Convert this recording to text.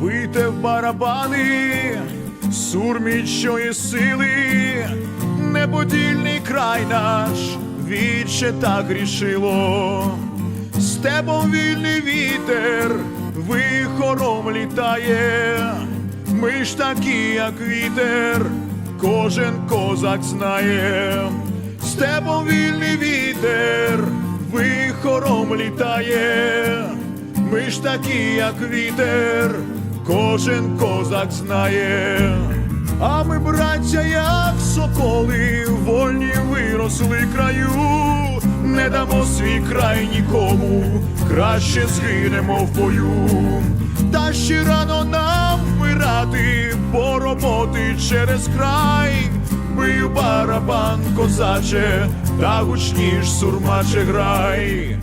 Бийте в барабани, є сили, неподільний край наш, віче так грішило, степом вільний вітер, вихором літає, ми ж такі, як вітер, кожен козак знає, степом вільний вітер, вихором літає. Ми ж такі, як вітер, кожен козак знає. А ми, браття, як соколи, вольні виросли краю, не дамо свій край нікому, краще згинемо в бою. Та ще рано нам вмирати, бо через край. Бию барабан, козаче, та гучніш сурмаче грай.